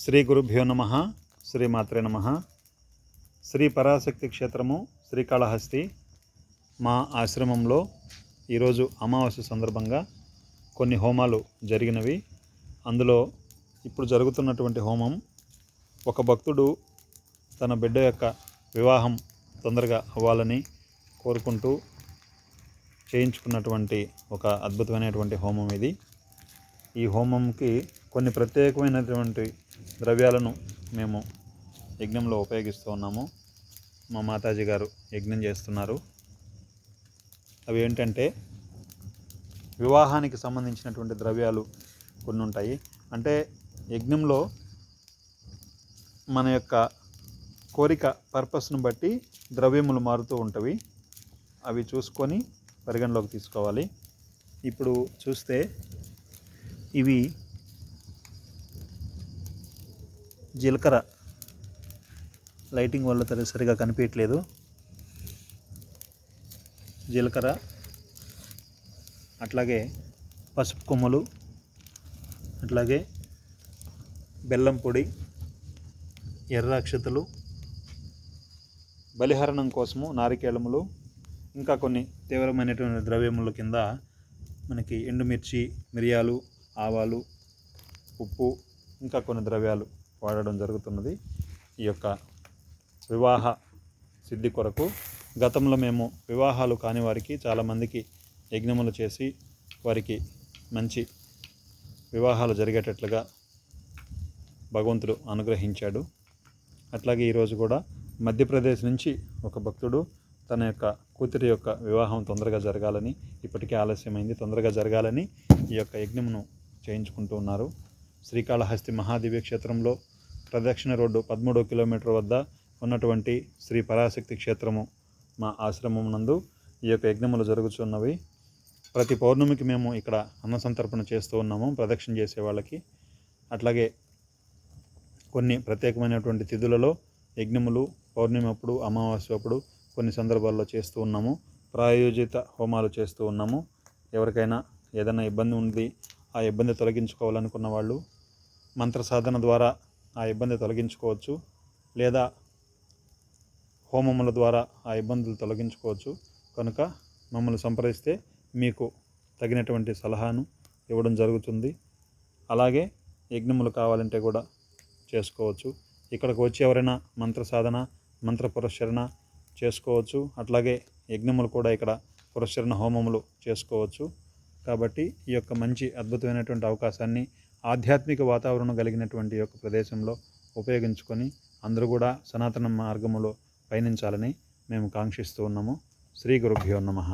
శ్రీ గురుభ్యో నమ శ్రీమాత్రే నమ. శ్రీ పరాశక్తి క్షేత్రము శ్రీకాళహస్తి మా ఆశ్రమంలో ఈరోజు అమావాస్య సందర్భంగా కొన్ని హోమాలు జరిగినవి. అందులో ఇప్పుడు జరుగుతున్నటువంటి హోమం ఒక భక్తుడు తన బిడ్డ యొక్క వివాహం తొందరగా అవ్వాలని కోరుకుంటూ చేయించుకున్నటువంటి ఒక అద్భుతమైనటువంటి హోమం ఇది. ఈ హోమంకి కొన్ని ప్రత్యేకమైనటువంటి ద్రవ్యాలను మేము యజ్ఞంలో ఉపయోగిస్తూ ఉన్నాము. మా మాతాజీ గారు యజ్ఞం చేస్తున్నారు. అవి ఏంటంటే వివాహానికి సంబంధించినటువంటి ద్రవ్యాలు కొన్ని ఉంటాయి. అంటే యజ్ఞంలో మన యొక్క కోరిక పర్పస్ను బట్టి ద్రవ్యములు మారుతూ ఉంటవి. అవి చూసుకొని పరిగణలోకి తీసుకోవాలి. ఇప్పుడు చూస్తే ఇవి జీలకర్ర. లైటింగ్ వల్ల సరిగా కనిపించట్లేదు. జీలకర్ర అట్లాగే పసుపు కొమ్మలు అట్లాగే బెల్లం పొడి ఎర్ర అక్షతలు బలిహరణం కోసము నారికేళములు ఇంకా కొన్ని తీవ్రమైనటువంటి ద్రవ్యముల కింద మనకి ఎండుమిర్చి మిరియాలు ఆవాలు ఉప్పు ఇంకా కొన్ని ద్రవ్యాలు. వాడడం జరుగుతున్నది. ఈ యొక్క వివాహ సిద్ధి కొరకు గతంలో మేము వివాహాలు కాని వారికి చాలామందికి యజ్ఞములు చేసి వారికి మంచి వివాహాలు జరిగేటట్లుగా భగవంతుడు అనుగ్రహించాడు. అట్లాగే ఈరోజు కూడా మధ్యప్రదేశ్ నుంచి ఒక భక్తుడు తన యొక్క కూతురి యొక్క వివాహం తొందరగా జరగాలని ఇప్పటికే ఆలస్యమైంది తొందరగా జరగాలని ఈ యొక్క యజ్ఞమును చేయించుకుంటూ ఉన్నారు. శ్రీకాళహస్తి మహాదివ్య క్షేత్రంలో ప్రదక్షిణ రోడ్డు పదమూడో కిలోమీటర్ వద్ద ఉన్నటువంటి శ్రీ పరాశక్తి క్షేత్రము మా ఆశ్రమం నందు ఈ యొక్క యజ్ఞములు జరుగుతున్నవి ప్రతి పౌర్ణమికి మేము ఇక్కడ అన్న సంతర్పణ చేస్తూ ఉన్నాము ప్రదక్షిణ చేసే వాళ్ళకి. అట్లాగే కొన్ని ప్రత్యేకమైనటువంటి తిథులలో యజ్ఞములు పౌర్ణమి అప్పుడు అమావాస్య అప్పుడు కొన్ని సందర్భాల్లో చేస్తూ ఉన్నాము. ప్రాయోజిత హోమాలు చేస్తూ ఉన్నాము. ఎవరికైనా ఏదైనా ఇబ్బంది ఉంది ఆ ఇబ్బంది తొలగించుకోవాలనుకున్న వాళ్ళు మంత్ర సాధన ద్వారా ఆ ఇబ్బంది తొలగించుకోవచ్చు లేదా హోమముల ద్వారా ఆ ఇబ్బందులు తొలగించుకోవచ్చు. కనుక మమ్మల్ని సంప్రదిస్తే మీకు తగినటువంటి సలహాను ఇవ్వడం జరుగుతుంది. అలాగే యజ్ఞములు కావాలంటే కూడా చేసుకోవచ్చు. ఇక్కడికి వచ్చి ఎవరైనా మంత్ర సాధన మంత్ర పురస్చరణ చేసుకోవచ్చు. అట్లాగే యజ్ఞములు కూడా ఇక్కడ పురస్చరణ హోమములు చేసుకోవచ్చు. కాబట్టి ఈ యొక్క మంచి అద్భుతమైనటువంటి అవకాశాన్ని ఆధ్యాత్మిక వాతావరణం కలిగినటువంటి యొక్క ప్రదేశంలో ఉపయోగించుకొని అందరూ కూడా సనాతన మార్గములో పయనించాలని మేము కాంక్షిస్తూ ఉన్నాము. శ్రీ గురుభ్యో నమః.